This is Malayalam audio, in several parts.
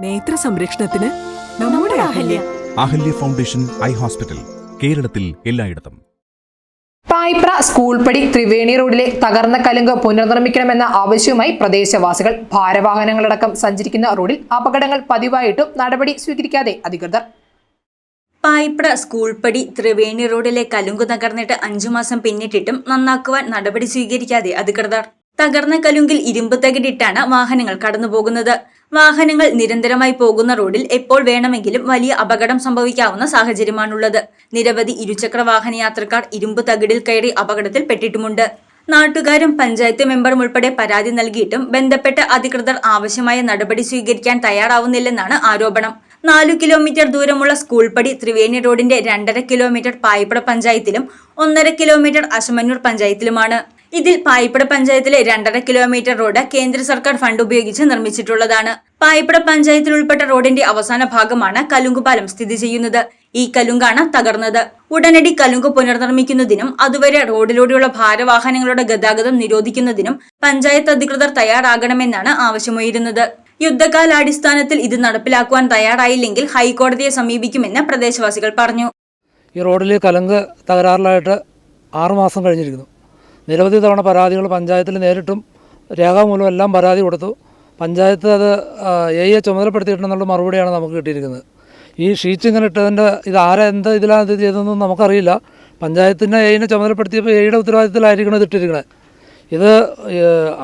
നേത്ര സംരക്ഷണത്തിന് നമ്മുടെ Ahalya. Ahalya. Foundation eye hospital കേരളത്തിൽ എല്ലായിടത്തും. പായിപ്ര സ്കൂൾ പടി ത്രിവേണി റോഡിലെ തകർന്ന കലുങ്ക് പുനർനിർമ്മിക്കണമെന്ന ആവശ്യവുമായി പ്രദേശവാസികൾ ഭാരവാഹനങ്ങളടക്കം സഞ്ചരിക്കുന്ന റോഡിൽ അപകടങ്ങൾ പതിവായിട്ടും നടപടി സ്വീകരിക്കാതെ അധികൃതർ. പായിപ്ര സ്കൂൾ പടി ത്രിവേണി റോഡിലെ കലുങ്ക് തകർന്നിട്ട് അഞ്ചു മാസം പിന്നിട്ടിട്ടും നന്നാക്കുവാൻ നടപടി സ്വീകരിക്കാതെ അധികൃതർ. തകർന്ന കലുങ്കിൽ ഇരുമ്പ് തകിടിട്ടാണ് വാഹനങ്ങൾ കടന്നുപോകുന്നത്. വാഹനങ്ങൾ നിരന്തരമായി പോകുന്ന റോഡിൽ എപ്പോൾ വേണമെങ്കിലും വലിയ അപകടം സംഭവിക്കാവുന്ന സാഹചര്യമാണുള്ളത്. നിരവധി ഇരുചക്ര വാഹന യാത്രക്കാർ ഇരുമ്പ് തകിടിൽ കയറി അപകടത്തിൽപ്പെട്ടിട്ടുമുണ്ട് നാട്ടുകാരും പഞ്ചായത്ത് മെമ്പറും ഉൾപ്പെടെ പരാതി നൽകിയിട്ടും ബന്ധപ്പെട്ട അധികൃതർ ആവശ്യമായ നടപടി സ്വീകരിക്കാൻ തയ്യാറാവുന്നില്ലെന്നാണ് ആരോപണം. നാലു കിലോമീറ്റർ ദൂരമുള്ള സ്കൂൾ പടി ത്രിവേണി റോഡിന്റെ രണ്ടര കിലോമീറ്റർ പായിപ്പട പഞ്ചായത്തിലും ഒന്നര കിലോമീറ്റർ അശമന്നൂർ പഞ്ചായത്തിലുമാണ്. ഇതിൽ പായിപ്പട പഞ്ചായത്തിലെ രണ്ടര കിലോമീറ്റർ റോഡ് കേന്ദ്ര സർക്കാർ ഫണ്ട് ഉപയോഗിച്ച് നിർമ്മിച്ചിട്ടുള്ളതാണ്. പായിപ്പട പഞ്ചായത്തിൽ ഉൾപ്പെട്ട റോഡിന്റെ അവസാന ഭാഗമാണ് കലുങ്കുപാലം സ്ഥിതി ചെയ്യുന്നത്. ഈ കലുങ്കാണ് തകർന്നത്. ഉടനടി കലുങ്ക് പുനർനിർമ്മിക്കുന്നതിനും അതുവരെ റോഡിലൂടെയുള്ള ഭാരവാഹനങ്ങളുടെ ഗതാഗതം നിരോധിക്കുന്നതിനും പഞ്ചായത്ത് അധികൃതർ തയ്യാറാകണമെന്നാണ് ആവശ്യമുയരുന്നത്. യുദ്ധകാലാടിസ്ഥാനത്തിൽ ഇത് നടപ്പിലാക്കുവാൻ തയ്യാറായില്ലെങ്കിൽ ഹൈക്കോടതിയെ സമീപിക്കുമെന്ന് പ്രദേശവാസികൾ പറഞ്ഞു. ഈ റോഡിൽ കലങ്ക് തകരാറിലായിട്ട് ആറുമാസം കഴിഞ്ഞിരിക്കുന്നു. നിരവധി തവണ പരാതികൾ പഞ്ചായത്തിൽ നേരിട്ടും രേഖാമൂലം എല്ലാം പരാതി കൊടുത്തു. പഞ്ചായത്ത് അത് എ എയെ ചുമതലപ്പെടുത്തിയിട്ടുണ്ടെന്നുള്ള മറുപടിയാണ് നമുക്ക് കിട്ടിയിരിക്കുന്നത്. ഈ ഷീറ്റ് ഇങ്ങനെ ഇട്ടതിന്റെ ഇത് ആരാ എന്ത് ഇതിലാണ് ഇത് ചെയ്തതെന്നും നമുക്കറിയില്ല. പഞ്ചായത്തിന്റെ എയിനെ ചുമതലപ്പെടുത്തിയപ്പോൾ എയുടെ ഉത്തരവാദിത്തത്തിലായിരിക്കണം ഇത് ഇട്ടിരിക്കുന്നത് ഇത്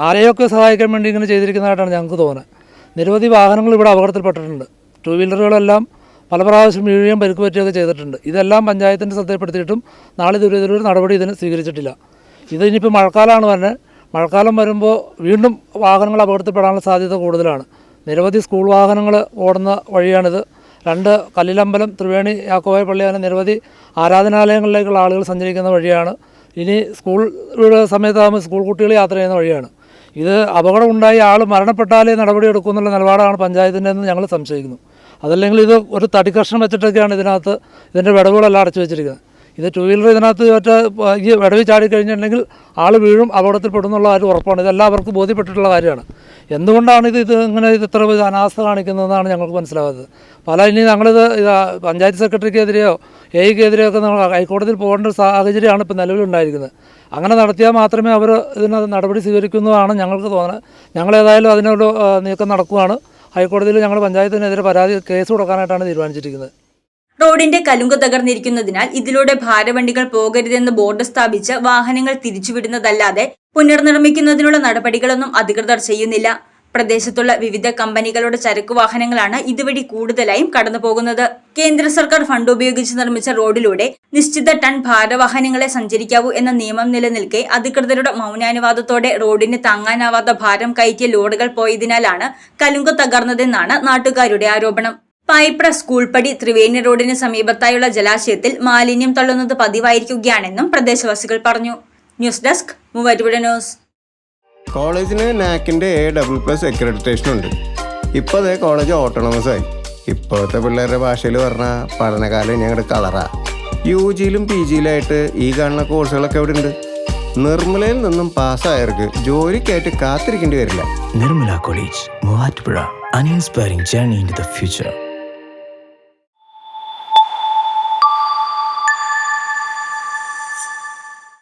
ആരെയൊക്കെ സഹായിക്കാൻ വേണ്ടി ഇങ്ങനെ ചെയ്തിരിക്കുന്നതായിട്ടാണ് ഞങ്ങൾക്ക് തോന്നുന്നത്. നിരവധി വാഹനങ്ങൾ ഇവിടെ അപകടത്തിൽപ്പെട്ടിട്ടുണ്ട്. ടു വീലറുകളെല്ലാം പല പ്രാവശ്യം വീഴുകയും പരിക്ക് പറ്റുകയൊക്കെ ചെയ്തിട്ടുണ്ട്. ഇതെല്ലാം പഞ്ചായത്തിന്റെ ശ്രദ്ധയിൽപ്പെടുത്തിയിട്ടും നാളെ ഇതൊരു നടപടി ഇതിന് സ്വീകരിച്ചിട്ടില്ല. ഇത് ഇനിയിപ്പോൾ മഴക്കാലമാണ് വരുന്നത്. മഴക്കാലം വരുമ്പോൾ വീണ്ടും വാഹനങ്ങൾ അപകടത്തിൽപ്പെടാനുള്ള സാധ്യത കൂടുതലാണ്. നിരവധി സ്കൂൾ വാഹനങ്ങൾ ഓടുന്ന വഴിയാണിത്. രണ്ട് കല്ലിലമ്പലം ത്രിവേണി യാക്കോബായ പള്ളി അങ്ങനെ നിരവധി ആരാധനാലയങ്ങളിലേക്കുള്ള ആളുകൾ സഞ്ചരിക്കുന്ന വഴിയാണ്. ഇനി സ്കൂൾ സമയത്താകുമ്പോൾ സ്കൂൾ കുട്ടികൾ യാത്ര ചെയ്യുന്ന വഴിയാണ്. ഇത് അപകടമുണ്ടായി ആൾ മരണപ്പെട്ടാലേ നടപടി എടുക്കൂ എന്നുള്ള നിലപാടാണ് പഞ്ചായത്തിന്റെ എന്ന് ഞങ്ങൾ സംശയിക്കുന്നു. അതല്ലെങ്കിൽ ഇത് ഒരു തടിക്കഷ്ണം വെച്ചിട്ടൊക്കെയാണ് ഇതിനകത്ത് ഇതിന്റെ വിടവുകളെല്ലാം അടച്ചു വെച്ചിരിക്കുന്നത്. ഇത് ടൂ വീലർ ഇതിനകത്ത് മറ്റേ ഈ ചാടി കഴിഞ്ഞിട്ടുണ്ടെങ്കിൽ ആൾ വീഴും അപകടത്തിൽ പെടുന്നുള്ള കാര്യം ഉറപ്പാണ്. ഇതെല്ലാവർക്കും ബോധ്യപ്പെട്ടിട്ടുള്ള കാര്യമാണ്. എന്തുകൊണ്ടാണ് ഇത് ഇത് ഇങ്ങനെ ഇത് ഇത്ര അനാസ്ഥ കാണിക്കുന്നതെന്നാണ് ഞങ്ങൾക്ക് മനസ്സിലാവുന്നത് പല ഇനി ഞങ്ങളിത് ഇത് പഞ്ചായത്ത് സെക്രട്ടറിക്കെതിരെയോ എയ്ക്കെതിരെയോ ഒക്കെ നമ്മൾ ഹൈക്കോടതിയിൽ പോകേണ്ട ഒരു സാഹചര്യമാണ് ഇപ്പോൾ നിലവിലുണ്ടായിരിക്കുന്നത്. അങ്ങനെ നടത്തിയാൽ മാത്രമേ അവർ ഇതിന് നടപടി സ്വീകരിക്കുന്നതാണ് ഞങ്ങൾക്ക് തോന്നുന്നത് ഞങ്ങളേതായാലും അതിനൊരു നീക്കം നടക്കുകയാണ് ഹൈക്കോടതിയിൽ ഞങ്ങൾ പഞ്ചായത്തിനെതിരെ പരാതി കേസ് കൊടുക്കാനായിട്ടാണ് തീരുമാനിച്ചിരിക്കുന്നത്. റോഡിന്റെ കലുങ്ക് തകർന്നിരിക്കുന്നതിനാൽ ഇതിലൂടെ ഭാരവണ്ടികൾ പോകരുതെന്ന് ബോർഡ് സ്ഥാപിച്ച് വാഹനങ്ങൾ തിരിച്ചുവിടുന്നതല്ലാതെ പുനർനിർമ്മിക്കുന്നതിനുള്ള നടപടികളൊന്നും അധികൃതർ ചെയ്യുന്നില്ല. പ്രദേശത്തുള്ള വിവിധ കമ്പനികളുടെ ചരക്കു വാഹനങ്ങളാണ് ഇതുവഴി കൂടുതലായും കടന്നു പോകുന്നത് കേന്ദ്ര സർക്കാർ ഫണ്ട് ഉപയോഗിച്ച് നിർമ്മിച്ച റോഡിലൂടെ നിശ്ചിത ടൺ ഭാരവാഹനങ്ങളെ സഞ്ചരിക്കാവൂ എന്ന നിയമം നിലനിൽക്കെ അധികൃതരുടെ മൗനാനുവാദത്തോടെ റോഡിന് താങ്ങാനാവാത്ത ഭാരം കയറ്റിയ ലോഡുകൾ പോയതിനാലാണ് കലുങ്ക് തകർന്നതെന്നാണ് നാട്ടുകാരുടെ ആരോപണം. പായിപ്ര സ്കൂൾ പടി ത്രിവേണി റോഡിന് സമീപത്തായുള്ള ജലാശയത്തിൽ മാലിന്യം തള്ളുന്നത് പതിവായിരിക്കുകയാണെന്നും പ്രദേശവാസികൾ പറഞ്ഞു. News desk Muvattupuzha news. കോളേജിന് നാക്കിന്റെ എ ഡബിൾ പ്ലസ് അക്രഡിറ്റേഷൻ ഉണ്ട്. ഇപ്പോൾ അതേ കോളേജ് ഓട്ടോണമസ് ആയി. ഇപ്പോഴത്തെ പിള്ളേരുടെ ഭാഷയിൽ പറഞ്ഞാൽ പഠനകാലം ഞങ്ങളുടെ കളറാ യു ജിയിലും പി ജിയിലായിട്ട് ഈ കാണുന്ന കോഴ്സുകളൊക്കെ ഇവിടെ ഉണ്ട് നിർമ്മലയിൽ നിന്നും പാസ്സായവർക്ക് ജോലിക്കായിട്ട് കാത്തിരിക്കേണ്ടി വരില്ല. Nirmala college Muvattupuzha. An inspiring journey in the future.